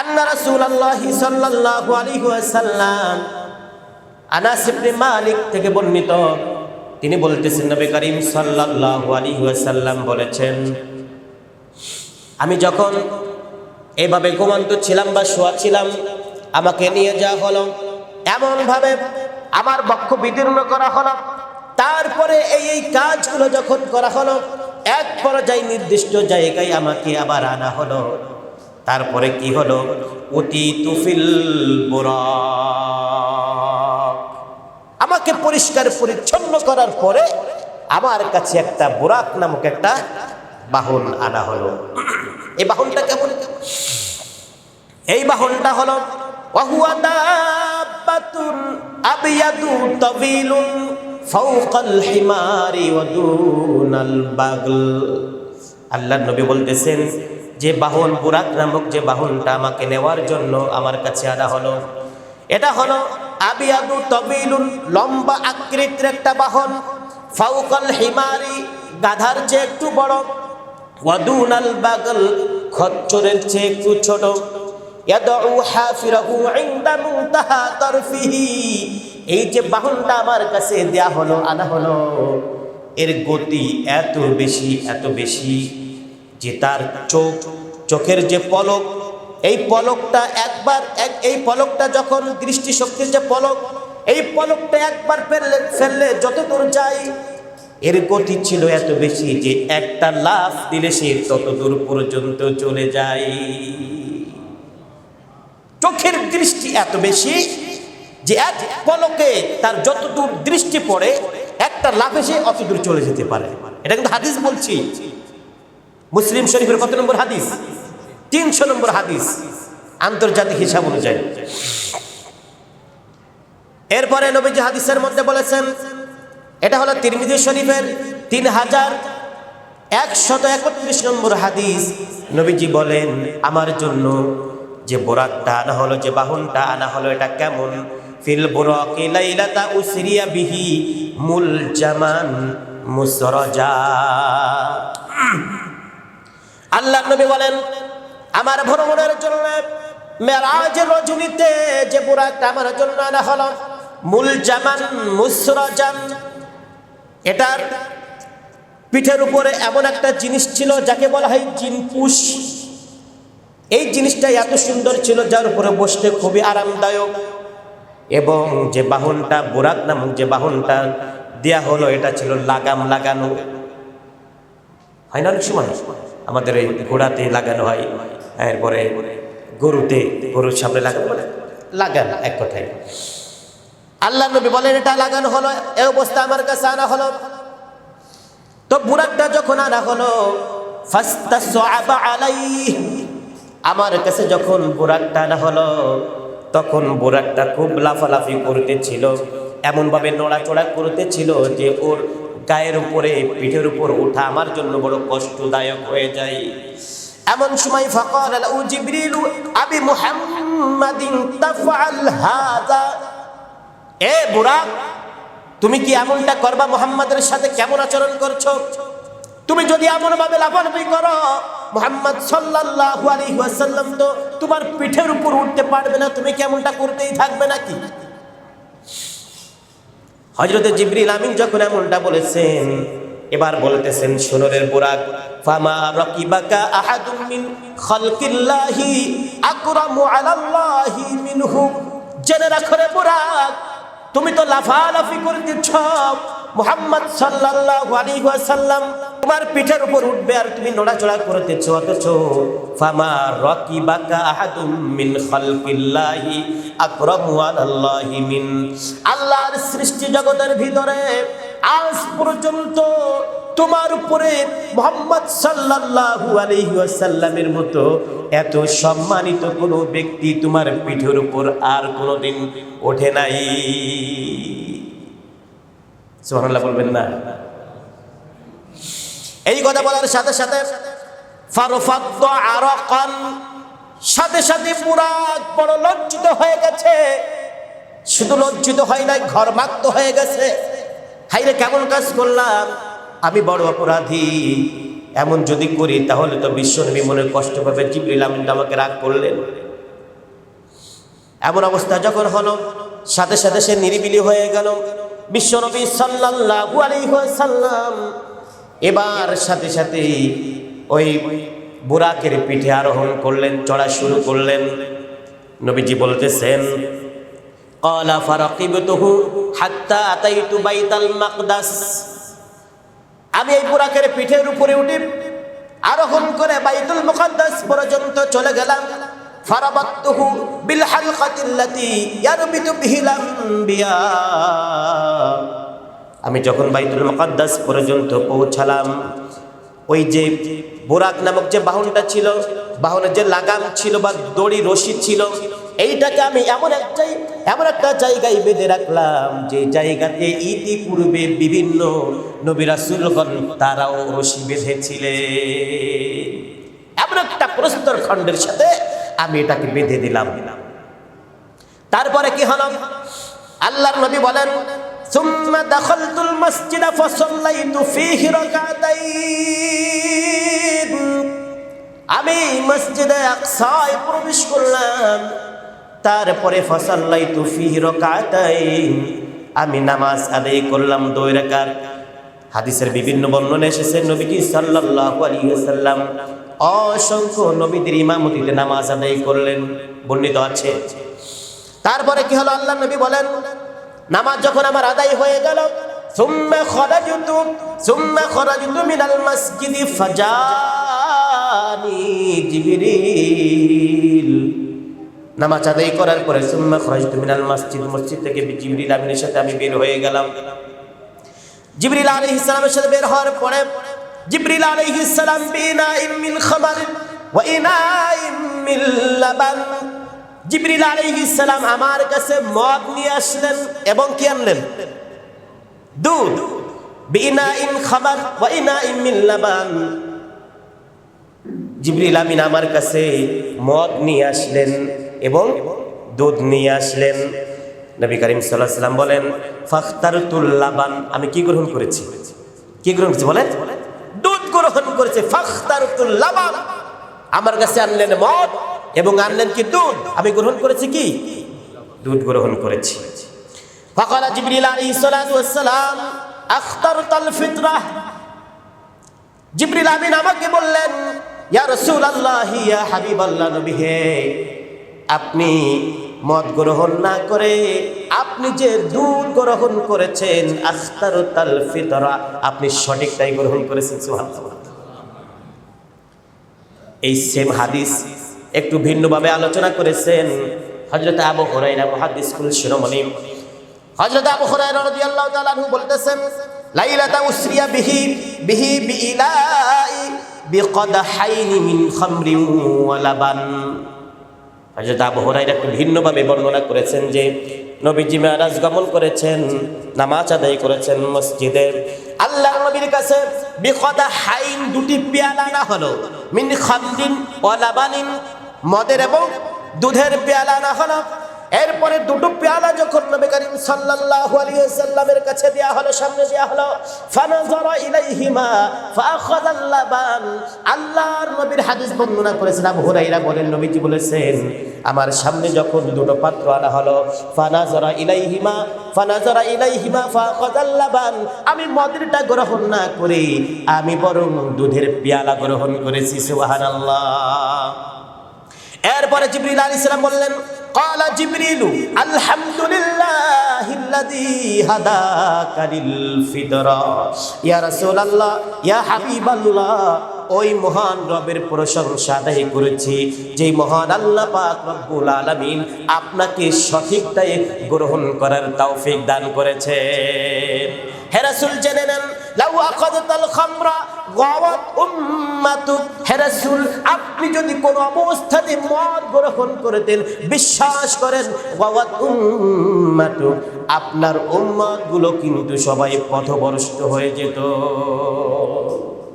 আন্না রাসূলুল্লাহি সাল্লাল্লাহু আলাইহি ওয়াসাল্লাম আনাস ইবনে মালিক থেকে বর্ণিত। তিনি বলতেছেন, নবী করিম সাল্লাল্লাহু আলাইহি ওয়াসাল্লাম বলেছেন, আমি যখন এভাবে ঘুমন্ত ছিলাম বা শোয়া ছিলাম, আমাকে নিয়ে যাওয়া হলো, এমনভাবে আমার বক্ষ বিদীর্ণ করা হলো। তারপরে এই এই কাজগুলো যখন করা হলো, এক পর্যায়ে নির্দিষ্ট জায়গায় আমাকে আবার আনা হলো। তারপরে কি হলো? অতি তুফিল আমাকে পরিষ্কার পরিচ্ছন্ন করার পরে আমার কাছে একটা বুরাক নামক একটা বাহন আনা হলো। এই বাহনটা কেমন? এই বাহনটা হলো আবিয়াদু তাবিলুন ফাওকাল হিমারি ওয়া দুনাল বাগল। আল্লাহর নবী বলতেছেন যে বাহন বুরাক নামক যে বাহনটা আমাকে নেওয়ার জন্য আমার কাছে আনা হলো। এটা হলো আবিয়াদু তবিলুন লম্বা আকৃতির একটা বাহন। ফাউকাল হিমারি গাধার চেয়ে একটু বড়। ওয়াদুনাল বাগল খচ্চরের চেয়ে একটু ছোট। এই যে বাহনটা আমার কাছে দেয়া হলো, আনা হলো, এর গতি এত বেশি এত বেশি। যে তার চোখ, চোখের যে পলক, এই পলকটা একবার এক এই পলকটা যখন দৃষ্টিশক্তির যে পলক, এই পলকটা একবার ফেললে ফেললে যত দূর যায় এর গতি ছিল এত বেশি যে একটা লাফ দিলে সে তত দূর পর্যন্ত চলে যায়। চোখের দৃষ্টি এত বেশি যে এক পলকে তার যতদূর দৃষ্টি পড়ে, একটা লাফে সে অত দূর চলে যেতে পারে। এটা কিন্তু হাদিস বলছি। মুসলিম শরীফের কত নম্বর হাদিস? তিনশো নম্বর হাদিস। আন্তর্জাতিক হিসাব অনুযায়ী। এরপরে নবীজি হাদিসের মধ্যে বলেছেন, এটা হলো তিরমিজি শরীফের তিন হাজার একশত একত্রিশ নম্বর হাদিস। নবীজি বলেন, আমার জন্য যে বোরাকটা আনা হলো যে বাহনটা আনা হলো এটা কেমন? ফিল বুরাকি উসরিয়া বিহি মুল জামান মুসরজা। নবী বলেন, আমার ভ্রমণের জন্য মেরাজের রজনীতে যে আমার জন্য আনা হলো, মূল জামান মুসরজান এটার পিঠের উপরে এমন একটা জিনিস ছিল যাকে বলা হয় এই জিনিসটা এত সুন্দর ছিল যার উপরে বসতে খুবই আরামদায়ক এবং যে বাহনটা বুরাক নামক যে বাহনটা দেয়া হলো, এটা ছিল লাগাম লাগানো। হয় না সময়? আমাদের এই ঘোড়াতে লাগানো হয়, এরপরে গরুতে, গরুর সামনে লাগানো লাগানো এক কথায়। আল্লাহ নবী বলেন, এটা লাগানো হলো, এ অবস্থা আমার কাছে আনা হলো। তো বুরাকটা যখন আনা হলো আমার কাছে যখন বুরাকটা আনা হলো, তখন বুরাকটা খুব লাফালাফি করতেছিল, এমনভাবে নড়াচড়া করতেছিল যে ওর গায়ের উপরে, পিঠের উপর ওঠা আমার জন্য বড় কষ্টদায়ক হয়ে যায়। এমন সময় ফাকাল আলাউ জিবরিল, আবি মুহাম্মাদিন তাফআল হাযা এ বুরাক তুমি কি এমনটা করবা? মুহাম্মাদের সাথে কেমন আচরণ করছ? তুমি যদি এমন ভাবে লাফালাফি করো, মোহাম্মদ সাল্লাল্লাহু আলাইহি ওয়াসাল্লাম তো তোমার পিঠের উপর উঠতে পারবে না। তুমি কেমনটা করতেই থাকবে নাকি? হজরত জিবরিল আমিন যখন এমনটা বলেছেন, এবার বলতেছেন সোনরের বুরাক, ফামা রাকিবাকা আহাদুম মিন খালকিল্লাহি আকরামু আলাল্লাহি মিনহু। জেনে রাখো রে বুরাক, তুমি তো লাফালাফি করতেছ মোহাম্মদ সাল্লাল্লাহু আলাইহি ওয়াসাল্লাম তোমার পিঠের উপর উঠবে আর তুমি নড়াচড়া করতেছ, অথচ ফামা রাকিবাকা আহাদুম মিন খালকিল্লাহি মিন। আল্লাহর সৃষ্টি জগতের ভিতরে আজ পর্যন্ত তোমার উপরে মোহাম্মদ সাল্লাল্লাহু আলাইহি ওয়াসাল্লামের মতো এত সম্মানিত কোনো ব্যক্তি তোমার পিঠের উপর আর কোনোদিন ওঠে নাই। সুবহানাল্লাহ বলবেন না। এই কথা বলার সাথে সাথে ফারফাদ্দ আরাকান সাথে সাথে মুরাদ বড় লজ্জিত হয়ে গেছে। শুধু লজ্জিত হয় নাই ঘর ঘরমাক্ত হয়ে গেছে। হাইরে, কেমন কাজ করলাম? আমি বড় অপরাধী। এমন যদি করি, তাহলে তো বিশ্বনবী মনে কষ্ট পাবে। জিবরিল আমিন আমাকে রাগ করলেন। এমন অবস্থা যখন হলো, সাথে সাথে সে নিরিবিলি হয়ে গেল। বিশ্বনবী সাল্লাল্লাহু আলাইহি ওয়াসাল্লাম এবার সাথে সাথে ওই বুরাকের পিঠে আরোহণ করলেন, চড়া শুরু করলেন। নবীজি বলতেছেন, কলা ফারাকিবতুহু হাত্তা আতাইতু বাইতাল মাকদাস। আমি এই বুরাকের পিঠের উপরে উঠি আরোহণ করে বাইতুল মুকদ্দাস পর্যন্ত চলে গেলাম। ফারাবাত্তুহু বিল হালকাতিল্লাতি ইয়ারবিতু বিহিল আম্বিয়া আমি যখন বাইতুল মুকাদ্দাস পর্যন্ত পৌঁছালাম, ওই যে বোরাক নামক যে বাহনটা ছিল বাহনের যে লাগাম ছিল বা দড়ি রশি ছিল, এইটাকে আমি এমন একটাই, এমন একটা জায়গায় বেঁধে রাখলাম যে জায়গাতে ইতিপূর্বে বিভিন্ন নবী রাসূলগণ তারাও রশি বেঁধেছিলেন। এমন একটা প্রস্তর খণ্ডের সাথে আমি এটাকে বেঁধে দিলাম। তারপরে কি হলো? আল্লাহর নবী বলেন ثم دخلت المسجد فصليت فيه ركعتين আমি মসজিদে আকসায় প্রবেশ করলাম তারপরে ফসাল্লাইতু ফিহি রাকাতাইন আমি নামাজ আদায় করলাম দুই রাকাত হাদিসের বিভিন্ন বর্ণনা এসেছে নবীজি সাল্লাল্লাহু আলাইহি ওয়াসাল্লাম অসংখ্য নবীদের ইমামতিতে নামাজ আদায় করলেন বর্ণিত আছে তারপরে কি হলো আল্লাহ নবী বলেন নামাজ যখন আমার আদায় হয়ে গেল, সুম্মা খরাজুতু সুম্মা খরাজুতু মিনাল মাসজিদি ফাজানি জিবরিল। নামাজ আদায় করার পরে সুম্মা খরাজুতু মিনাল মাসজিদ, মসজিদ থেকে জিবরিল আমিনের সাথে আমি বের হয়ে গেলাম। জিবরিল আলাইহিস সালামের সাথে বের হওয়ার পরে জিবরিল আলাইহিস সালাম বিনা ইমিল খাবার ওয়া ইনা ইমিল লাবান। জিবরিল আলাইহিস সালাম আমার কাছে মদ নিয়ে আসলেন এবং কি আনলেন? দুধ। বিনাইম খাবার ওয়া ইনাইম মিন লাবান। জিবরিল আমিন আমার কাছে মদ নিয়ে আসলেন এবং দুধ নিয়ে আসলেন। নবী করিম সাল্লাহ সাল্লাম বলেন, ফাখতারতুল লাবান আমি কি গ্রহণ করেছি? কি গ্রহণ করেছি বলেন? দুধ গ্রহণ করেছে। ফাখতারতুল লাবান। আমার কাছে আনলেন মদ। এবং আনলেন কি দুধ? আমি গ্রহণ করেছি কি? দুধ গ্রহণ করেছি। জিবরিল আলাইহিস সালাতু ওয়াস সালাম আখতারতাল ফিতরাহ জিবরিল আমিন আমাকে বললেন, ইয়া রাসূলুল্লাহ, ইয়া হাবিবাল্লাহ নবী, হে, আপনি মদ গ্রহণ না করে আপনি যে দুধ গ্রহণ করেছেন আখতারতাল ফিতরা আপনি সঠিকটাই গ্রহণ করেছেন, সুবহানাল্লাহ। এই সেম হাদিস একটু ভিন্নভাবে আলোচনা করেছেন হযরত আবু হুরায়রা মুহাদ্দিস কুল শিরোমণি। হযরত আবু হুরায়রা রাদিয়াল্লাহু তাআলা বলতেছেন, লাইলাতা উসরিয়া বিহি বিহি বিইলাই বিকদহাইনি মিন খামরিন ওয়া লাবান। হযরত আবু হুরায়রা একটু ভিন্নভাবে বর্ণনা করেছেন যে, নবীজি মেরাজ গমন করেছেন, নামাজ আদায় করেছেন মসজিদে। আল্লাহ নবীর কাছে বিকদা হাইন দুটি পেয়ালা না হলো, মিন খামরিন ওয়া লাবানিন। মদের এবং দুধের পেয়ালা না হলো। এরপরে দুটো পেয়ালা যখন নবী করিম সাল্লাল্লাহু আলাইহি ওয়াসাল্লামের কাছে দেয়া হলো, সামনে দেয়া হলো, ফানাজারা ইলাইহিমা ফাআখাযাল লাবান আল্লাহর নবীর হাদিস বর্ণনা করেছেন, আবু হুরায়রা বলেন, নবীজি বলেছেন, আমার সামনে যখন দুটো পাত্র আনা হলো, ফানাজারা ইলাইহিমা ফানাজারা ইলাইহিমা ফাআখাযাল লাবান আমি মদেরটা গ্রহণ না করে, আমি বরং দুধের পেয়ালা গ্রহণ করেছি, সুবহানাল্লাহ। এরপরে জিবরিল আলাইহিস সালাম বললেন قال جبريل الحمد لله الذي هداك للفطرة يا رسول الله يا حبيب الله ওই মহান রবের প্রশংসা আদায় করেছি যে মহান আল্লাহ পাক রব্বুল আলামিন আপনাকে সঠিকটাই গ্রহণ করার তৌফিক দান করেছেন হে রাসূল জেনে নেন খামরা আপনি যদি কোনো অবস্থাতে মদ বিশ্বাস করেন, গাওয়াত উম্মাতুক আপনার কিন্তু সবাই পথভ্রষ্ট হয়ে যেত।